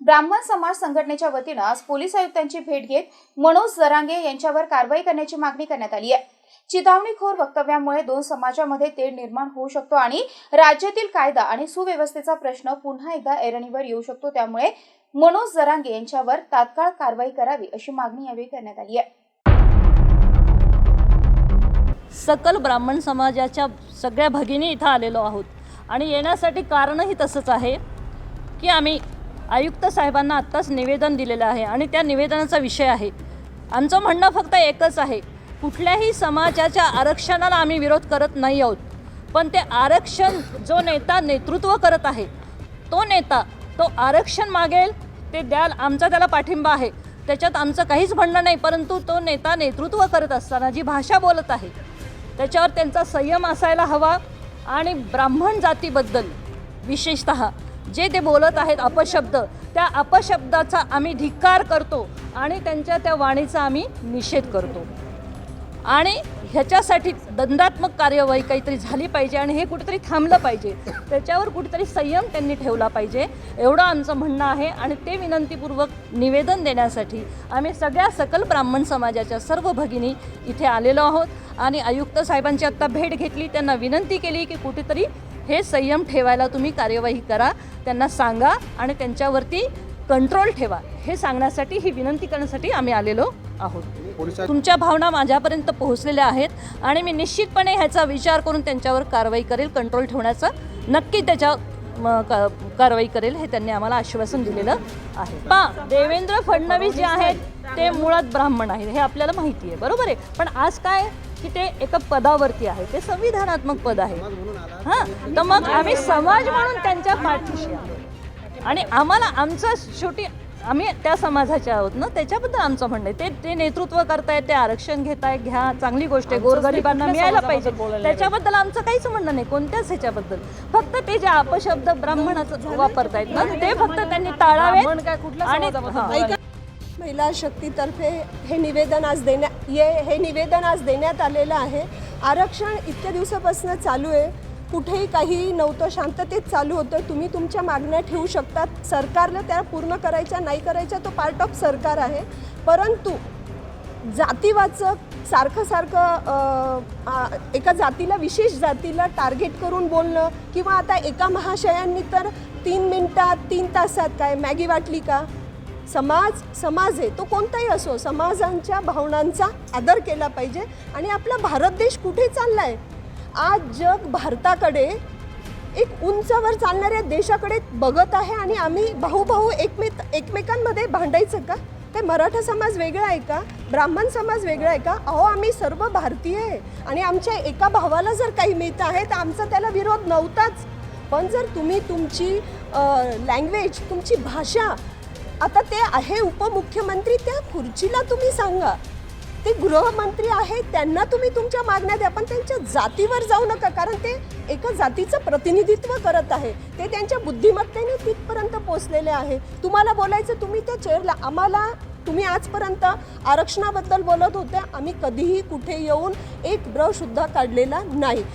ब्राह्मण समाज संघटनेच्या वतीनं आज पोलीस आयुक्तांची भेट घेत मनोज जरांगे यांच्यावर कारवाई करण्याची मागणी करण्यात आली आहे. चितावणीखोर वक्तव्यामुळे दोन समाजामध्ये तेढ निर्माण होऊ शकतो आणि राज्यातील कायदा आणि सुव्यवस्थेचा प्रश्न पुन्हा एकदा ऐरणीवर येऊ शकतो. त्यामुळे मनोज जरांगे यांच्यावर तात्काळ कारवाई करावी अशी मागणी यावेळी करण्यात आली आहे. सकल ब्राह्मण समाजाच्या सगळ्या भगिनी इथं आलेलो आहोत. आणि येण्यासाठी कारणही तसंच आहे की आम्ही आयुक्त साहेबांना आत्ताच निवेदन दिलेलं आहे आणि त्या निवेदनाचा विषय आहे. आमचं म्हणणं फक्त एकच आहे. कुठल्याही समाजाच्या आरक्षणाला आम्ही विरोध करत नाही आहोत. पण ते आरक्षण जो नेता नेतृत्व करत आहे तो नेता तो आरक्षण मागेल ते द्याल आमचा त्याला पाठिंबा आहे. त्याच्यात आमचं काहीच म्हणणं नाही परंतु तो नेता नेतृत्व करत असताना जी भाषा बोलत आहे त्याच्यावर त्यांचा संयम असायला हवा आणि ब्राह्मण जातीबद्दल विशेषत जे ते बोलत आहेत अपशब्द त्या अपशब्दाचा आम्ही धिक्कार करतो आणि त्यांच्या त्या वाणीचा आम्ही निषेध करतो. आणि ह्याच्यासाठी दंडात्मक कार्यवाही काहीतरी झाली पाहिजे आणि हे कुठेतरी थांबलं पाहिजे. त्याच्यावर कुठेतरी संयम त्यांनी ठेवला पाहिजे एवढं आमचं म्हणणं आहे. आणि ते विनंतीपूर्वक निवेदन देण्यासाठी आम्ही सगळ्या सकल ब्राह्मण समाजाच्या सर्व भगिनी इथे आलेलो आहोत. आणि आयुक्त साहेबांची आत्ता भेट घेतली त्यांना विनंती केली की कुठेतरी हे संयम ठेवायला तुम्ही कार्यवाही करा त्यांना सांगा आणि त्यांच्यावरती कंट्रोल ठेवा. हे सांगण्यासाठी ही विनंती करण्यासाठी आम्ही आलेलो आहोत. तुमच्या भावना माझ्यापर्यंत पोहोचलेल्या आहेत आणि मी निश्चितपणे ह्याचा विचार करून त्यांच्यावर कारवाई करेल कंट्रोल ठेवण्याचा. नक्की त्याच्या कारवाई करेल हे त्यांनी आम्हाला आश्वासन दिलेलं आहे. पा देवेंद्र फडणवीस जे आहेत ते मुळात ब्राह्मण आहेत हे आपल्याला माहिती आहे बरोबर आहे? पण आज काय की ते एका पदावरती आहे ते संविधानात्मक पद आहे. हां तर मग आम्ही समाज म्हणून त्यांच्या पाठीशी आहोत. आणि आम्हाला आमचं शेवटी आम्ही त्या समाजाचे आहोत ना त्याच्याबद्दल आमचं म्हणणं आहे. ते ते नेतृत्व करतायत ते आरक्षण घेताय घ्या चांगली गोष्ट आहे गोरगरिबांना मिळायला पाहिजे. त्याच्याबद्दल आमचं काहीच म्हणणं नाही कोणत्याच ह्याच्याबद्दल. फक्त ते जे अपशब्द ब्राह्मणाचं वापरतायत ना ते फक्त त्यांनी टाळावे आणि. महिला शक्तीतर्फे हे निवेदन आज देण्या ये हे निवेदन आज देण्यात आलेलं आहे. आरक्षण इतक्या दिवसापासून चालू आहे. कुठेही काही नव्हतं शांततेत चालू होतं. तुम्ही तुमच्या मागण्या ठेवू शकतात. सरकारला त्या पूर्ण करायच्या नाही करायच्या तो पार्ट ऑफ सरकार आहे. परंतु जातीवाचक सारखं सारखं एका जातीला विशेष जातीला टार्गेट करून बोलणं किंवा आता एका महाशयांनी तर तीन मिनटात तीन तासात काय मॅगी वाटली का? समाज समाज आहे. तो कोणताही असो समाजांच्या भावनांचा आदर केला पाहिजे. आणि आपला भारत देश कुठे चालला आहे आज जग भारताकडे एक उंचावर चालणाऱ्या देशाकडे बघत आहे आणि आम्ही भाऊ भाऊ एकमेक एकमेकांमध्ये भांडायचं का? काय मराठा समाज वेगळा आहे का? ब्राह्मण समाज वेगळा आहे का? अहो आम्ही सर्व भारतीय आहे आणि आमच्या एका भावाला जर काही मिळतं आहे तर आमचा त्याला विरोध नव्हताच. पण जर तुम्ही तुमची लँग्वेज तुमची भाषा आता ते आहे उपमुख्यमंत्री त्या खुर्चीला तुम्ही सांगा. ते गृहमंत्री आहेत त्यांना तुम्ही तुमच्या मागण्या द्या पण त्यांच्या जातीवर जाऊ नका कारण ते एका जातीचं प्रतिनिधित्व करत आहे. ते त्यांच्या बुद्धिमत्तेने तिथपर्यंत पोचलेले आहे. तुम्हाला बोलायचं तुम्ही त्या चेअरला आम्हाला तुम्ही आजपर्यंत आरक्षणाबद्दल बोलत होत्या आम्ही कधीही कुठे येऊन एक ब्र सुद्धा काढलेला नाही.